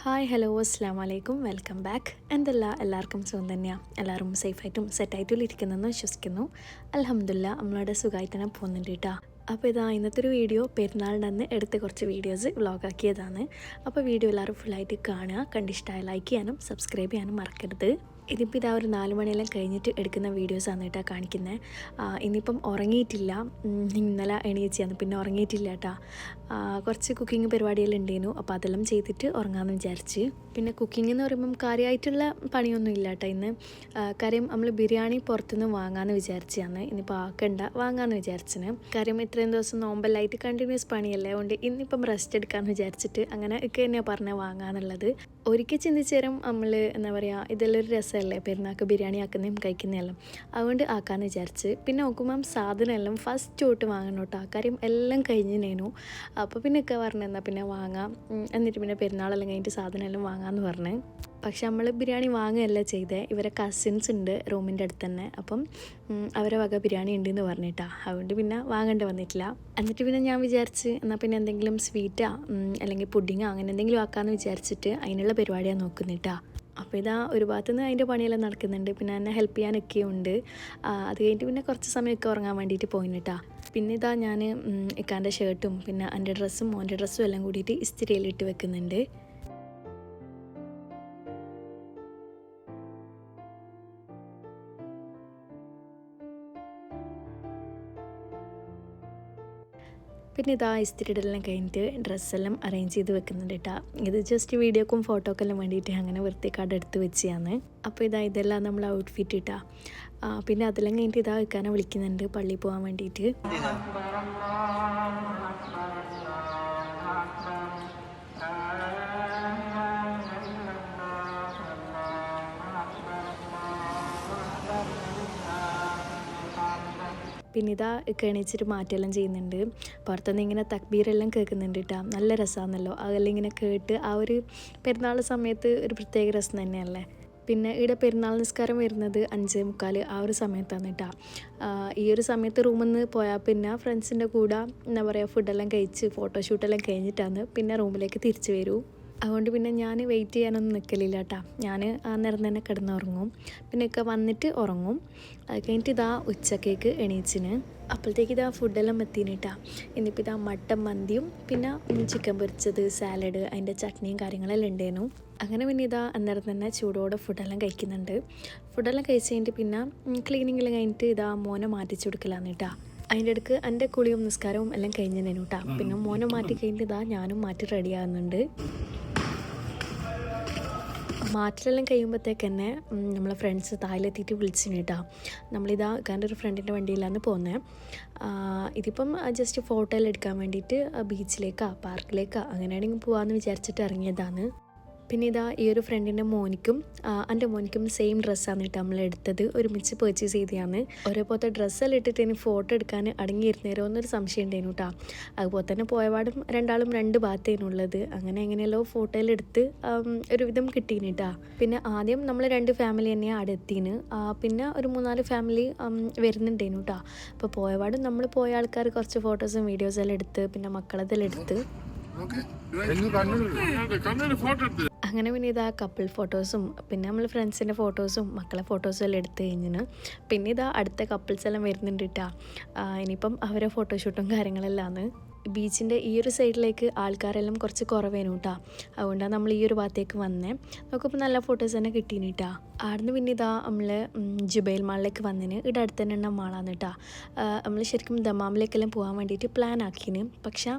Hi hello അസ്സാം വലൈക്കും welcome back. എന്തല്ല? എല്ലാവർക്കും സുഖം തന്നെയാണ് എല്ലാവരും സേഫായിട്ടും സെറ്റായിട്ടും ഇരിക്കുന്നതെന്ന് വിശ്വസിക്കുന്നു. അലഹമില്ല നമ്മളുടെ സുഖമായിട്ട് തന്നെ പോകുന്നുണ്ട് കേട്ടോ. അപ്പോൾ ഇതാ ഇന്നത്തെ ഒരു വീഡിയോ. പെരുന്നാളിന്റെ അന്ന് എടുത്ത കുറച്ച് വീഡിയോസ് വ്ളോഗാക്കിയതാണ്. അപ്പോൾ വീഡിയോ എല്ലാവരും ഫുള്ളായിട്ട് കാണുക. കണ്ടിഷ്ടമായ ലൈക്ക് ചെയ്യാനും സബ്സ്ക്രൈബ് ചെയ്യാനും മറക്കരുത്. ഇതിപ്പോൾ ഇതാ ഒരു നാല് മണിയെല്ലാം കഴിഞ്ഞിട്ട് എടുക്കുന്ന വീഡിയോസാണ് കേട്ടോ കാണിക്കുന്നത് ഇന്നിപ്പം ഉറങ്ങിയിട്ടില്ല. ഇന്നലെ എണീച്ചാണ് പിന്നെ ഉറങ്ങിയിട്ടില്ല കേട്ടോ. കുറച്ച് കുക്കിംഗ് പരിപാടിയെല്ലാം ഉണ്ടായിരുന്നു. അപ്പോൾ അതെല്ലാം ചെയ്തിട്ട് ഉറങ്ങാമെന്ന് വിചാരിച്ച്. പിന്നെ കുക്കിംഗ് എന്ന് പറയുമ്പം കാര്യമായിട്ടുള്ള പണിയൊന്നും ഇല്ല കേട്ടോ ഇന്ന്. കാര്യം നമ്മൾ ബിരിയാണി പുറത്തുനിന്ന് വാങ്ങാമെന്ന് വിചാരിച്ചാണ് ഇനിയിപ്പോൾ ആക്കണ്ട വാങ്ങാമെന്ന് വിചാരിച്ചിന് കാര്യം ഇത്രയും ദിവസം നോമ്പലായിട്ട് കണ്ടിന്യൂസ് പണിയല്ലേ? അതുകൊണ്ട് ഇന്നിപ്പം റെസ്റ്റ് എടുക്കാമെന്ന് വിചാരിച്ചിട്ട് അങ്ങനെ ഒക്കെ തന്നെയാണ് പറഞ്ഞത് വാങ്ങാന്നുള്ളത് ഒരിക്കൽ ചിന്തിച്ചേരം നമ്മൾ എന്താ പറയുക ഇതെല്ലാം ഒരു രസമല്ലേ പെരുന്നാൾക്ക് ബിരിയാണി ആക്കുന്നതും കഴിക്കുന്നതെല്ലാം. അതുകൊണ്ട് ആക്കാമെന്ന് വിചാരിച്ച്. പിന്നെ നോക്കുമ്പം സാധനം എല്ലാം ഫസ്റ്റ് തൊട്ട് വാങ്ങണം കേട്ടോ. കാര്യം എല്ലാം കഴിഞ്ഞിനേനു അപ്പോൾ പിന്നെ ഒക്കെ പറഞ്ഞു എന്നാൽ പിന്നെ വാങ്ങാം. എന്നിട്ട് പിന്നെ പെരുന്നാളെല്ലാം കഴിഞ്ഞിട്ട് സാധനം എല്ലാം വാങ്ങാമെന്ന് പറഞ്ഞ്. പക്ഷെ നമ്മൾ ബിരിയാണി വാങ്ങുകയല്ല ചെയ്തേ. ഇവരെ കസിൻസ് ഉണ്ട് റൂമിന്റെ അടുത്ത് തന്നെ. അപ്പം അവരെ വക ബിരിയാണി ഉണ്ട് എന്ന് പറഞ്ഞിട്ടാ. അതുകൊണ്ട് പിന്നെ വാങ്ങേണ്ടി വന്നിട്ടില്ല. എന്നിട്ട് പിന്നെ ഞാൻ വിചാരിച്ച് എന്നാൽ പിന്നെ എന്തെങ്കിലും സ്വീറ്റാ അല്ലെങ്കിൽ പുഡിങ്ങോ അങ്ങനെ എന്തെങ്കിലും ആക്കാമെന്ന് വിചാരിച്ചിട്ട് അതിനുള്ള പരിപാടിയാണ് നോക്കുന്നിട്ടാ അപ്പോൾ ഇതാ ഒരു ഭാഗത്തു നിന്ന് അതിന്റെ പണിയെല്ലാം നടക്കുന്നുണ്ട്. പിന്നെ എന്നെ ഹെൽപ്പ് ചെയ്യാനൊക്കെ ഉണ്ട്. അത് കഴിഞ്ഞിട്ട് പിന്നെ കുറച്ച് സമയമൊക്കെ ഉറങ്ങാൻ വേണ്ടിയിട്ട് പോയിന് കേട്ടോ പിന്നെ ഇതാ ഞാൻ ഇക്കാന്റെ ഷർട്ടും പിന്നെ എന്റെ ഡ്രസ്സും മോന്റെ ഡ്രസ്സും എല്ലാം കൂടിയിട്ട് ഇസ്തിരിയിലിട്ട് വെക്കുന്നുണ്ട്. പിന്നെ ഇതാ ഇസ്തിരിയിടെല്ലാം കഴിഞ്ഞിട്ട് ഡ്രസ്സെല്ലാം അറേഞ്ച് ചെയ്ത് വെക്കുന്നുണ്ട് കേട്ടോ ഇത് ജസ്റ്റ് വീഡിയോക്കും ഫോട്ടോക്കെല്ലാം വേണ്ടിയിട്ട് അങ്ങനെ വൃത്തി കാർഡ് എടുത്ത് വെച്ചാണ് അപ്പോൾ ഇതാ ഇതെല്ലാം നമ്മൾ ഔട്ട്ഫിറ്റ് ഇട്ടാ പിന്നെ അതെല്ലാം കഴിഞ്ഞിട്ട് ഇതാ വെക്കാനെ വിളിക്കുന്നുണ്ട് പള്ളിയിൽ പോകാൻ വേണ്ടിയിട്ട്. പിന്നെ ഇതാ കെണിച്ചിട്ട് മാറ്റെല്ലാം ചെയ്യുന്നുണ്ട്. പുറത്തുനിന്ന് ഇങ്ങനെ തക്ബീരെല്ലാം കേൾക്കുന്നുണ്ട് കേട്ടോ നല്ല രസമാണല്ലോ അതെല്ലാം ഇങ്ങനെ കേട്ട് ആ ഒരു പെരുന്നാൾ സമയത്ത് ഒരു പ്രത്യേക രസം തന്നെയല്ലേ? പിന്നെ ഇവിടെ പെരുന്നാൾ നിസ്കാരം വരുന്നത് അഞ്ച് മുക്കാൽ ആ ഒരു സമയത്താണ് കേട്ടോ ഈ ഒരു സമയത്ത് റൂമിൽ നിന്ന് പോയാൽ പിന്നെ ഫ്രണ്ട്സിന്റെ കൂടെ എന്താ പറയുക ഫുഡെല്ലാം കഴിച്ച് ഫോട്ടോഷൂട്ടെല്ലാം കഴിഞ്ഞിട്ടാണ് പിന്നെ റൂമിലേക്ക് തിരിച്ചു വരൂ. അതുകൊണ്ട് പിന്നെ ഞാൻ വെയിറ്റ് ചെയ്യാനൊന്നും നിൽക്കലില്ല കേട്ടോ ഞാൻ ആ നേരം തന്നെ കിടന്നുറങ്ങും. പിന്നെ ഒക്കെ വന്നിട്ട് ഉറങ്ങും. അത് കഴിഞ്ഞിട്ട് ഇതാ ഉച്ചക്കേക്ക് എണീച്ചിന്. അപ്പോഴത്തേക്ക് ഇതാ ഫുഡെല്ലാം എത്തിന് കേട്ടോ ഇന്നിപ്പോൾ ഇതാ മട്ടൻ മന്തിയും പിന്നെ ചിക്കൻ പൊരിച്ചത് സാലഡ് അതിന്റെ ചട്നിയും കാര്യങ്ങളെല്ലാം ഉണ്ടായിരുന്നു അങ്ങനെ പിന്നെ ഇതാ അന്നേരം തന്നെ ചൂടോടെ ഫുഡെല്ലാം കഴിക്കുന്നുണ്ട്. ഫുഡെല്ലാം കഴിച്ച് കഴിഞ്ഞിട്ട് പിന്നെ ക്ലീനിങ്ങിൽ കഴിഞ്ഞിട്ട് ഇതാ മോനെ മാറ്റിച്ചു കൊടുക്കലാന്ന് കേട്ടോ അതിന്റെ ഇടയ്ക്ക് എന്റെ കുളിയും നിസ്കാരവും എല്ലാം കഴിഞ്ഞു കേട്ടോ പിന്നെ മോനെ മാറ്റി കഴിഞ്ഞിട്ട് ഇതാ ഞാനും മാറ്റി റെഡിയാകുന്നുണ്ട് മാറ്റിലെല്ലാം കഴിയുമ്പോഴത്തേക്ക് തന്നെ നമ്മളെ ഫ്രണ്ട്സ് തായിലെത്തിയിട്ട് വിളിച്ചിന് കേട്ടോ നമ്മളിതാ കാരണം ഒരു ഫ്രണ്ടിന്റെ വണ്ടിയിലാണ് പോകുന്നത് ഇതിപ്പം ജസ്റ്റ് ഫോട്ടോയിൽ എടുക്കാൻ വേണ്ടിയിട്ട് ബീച്ചിലേക്കാ പാർക്കിലേക്കാ അങ്ങനെയാണെങ്കിൽ പോകാമെന്ന് വിചാരിച്ചിട്ട് ഇറങ്ങിയതാണ്. പിന്നെ ഇതാ ഈ ഒരു ഫ്രണ്ടിന്റെ മോനിക്കും എന്റെ മോനിക്കും സെയിം ഡ്രസ്സാണ് കേട്ടോ നമ്മൾ എടുത്തത്. ഒരുമിച്ച് പർച്ചേസ് ചെയ്തതാണ്. ഒരേപോലത്തെ ഡ്രസ്സെല്ലാം ഇട്ടിട്ട് ഇനി ഫോട്ടോ എടുക്കാൻ അടങ്ങിയിരുന്നേരോ എന്നൊരു സംശയം ഉണ്ടായിരുന്നു കേട്ടോ. അതുപോലെ തന്നെ പോയപാടും രണ്ടാളും രണ്ട് ഭാഗത്തേനുള്ളത്. അങ്ങനെ എങ്ങനെയല്ലോ ആം, ഒരുവിധം കിട്ടീന് കേട്ടോ. പിന്നെ ആദ്യം നമ്മൾ രണ്ട് ഫാമിലി തന്നെയാണ് അവിടെ എത്തിന്. പിന്നെ ഒരു മൂന്നാൽ ഫാമിലി വരുന്നുണ്ടേനു കേട്ടോ. അപ്പോൾ പോയപാടും നമ്മൾ പോയ ആൾക്കാർ കുറച്ച് ഫോട്ടോസും വീഡിയോസും എല്ലാം എടുത്ത് പിന്നെ മക്കളതെല്ലാം എടുത്ത്. കണ്ണൊരു ഫോട്ടോ എടുത്ത്. അങ്ങനെ പിന്നെ ഇതാ കപ്പിൾ ഫോട്ടോസും പിന്നെ നമ്മൾ ഫ്രണ്ട്സിന്റെ ഫോട്ടോസും മക്കളെ ഫോട്ടോസും എല്ലാം എടുത്തു കഴിഞ്ഞിന്. പിന്നെ ഇതാ അടുത്ത കപ്പിൾസ് എല്ലാം വരുന്നുണ്ട് കേട്ടോ ഇനിയിപ്പം അവരെ ഫോട്ടോഷൂട്ടും കാര്യങ്ങളെല്ലാമാണ് ബീച്ചിന്റെ ഈ ഒരു സൈഡിലേക്ക് ആൾക്കാരെല്ലാം കുറച്ച് കുറവേനു കേട്ടോ അതുകൊണ്ടാണ് നമ്മൾ ഈ ഒരു ഭാഗത്തേക്ക് വന്നേ. നമുക്കിപ്പോൾ നല്ല ഫോട്ടോസ് തന്നെ കിട്ടീന് കേട്ടോ ആടുന്ന് പിന്നെ ഇതാ നമ്മൾ ജുബൈൽ മാളിലേക്ക് വന്നിന്. ഇവിടെ അടുത്ത് തന്നെ ഉള്ള മാളാണ് കേട്ടോ നമ്മൾ ശരിക്കും ദമാമിലേക്കെല്ലാം പോകാൻ വേണ്ടിയിട്ട് പ്ലാൻ ആക്കിന്. പക്ഷേ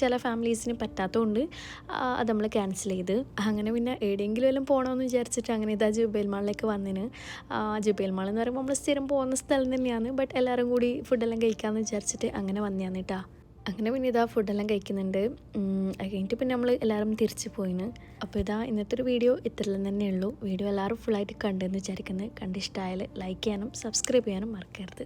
ചില ഫാമിലീസിന് പറ്റാത്തതുകൊണ്ട് അത് നമ്മൾ ക്യാൻസൽ ചെയ്ത്. അങ്ങനെ പിന്നെ എവിടെയെങ്കിലും എല്ലാം പോകണമെന്ന് വിചാരിച്ചിട്ട് അങ്ങനെ ഇതാ ജുബൈൽ മാളിലേക്ക് വന്നിന്. ജുബൈൽ മാൾ എന്ന് പറയുമ്പോൾ നമ്മൾ സ്ഥിരം പോകുന്ന സ്ഥലം തന്നെയാണ്. ബട്ട് എല്ലാവരും കൂടി ഫുഡെല്ലാം കഴിക്കാമെന്ന് വിചാരിച്ചിട്ട് അങ്ങനെ വന്നതാണ് കേട്ടോ അങ്ങനെ പിന്നെ ഇതാ ഫുഡെല്ലാം കഴിക്കുന്നുണ്ട്. അത് കഴിഞ്ഞിട്ട് പിന്നെ നമ്മൾ എല്ലാവരും തിരിച്ചു പോയിന്. അപ്പോൾ ഇതാ ഇന്നത്തെ ഒരു വീഡിയോ ഇത്രയെല്ലാം തന്നെ ഉള്ളൂ. വീഡിയോ എല്ലാവരും ഫുള്ളായിട്ട് കണ്ടെന്ന് വിചാരിക്കുന്നത് കണ്ടിഷ്ടമായാൽ ലൈക്ക് ചെയ്യാനും സബ്സ്ക്രൈബ് ചെയ്യാനും മറക്കരുത്.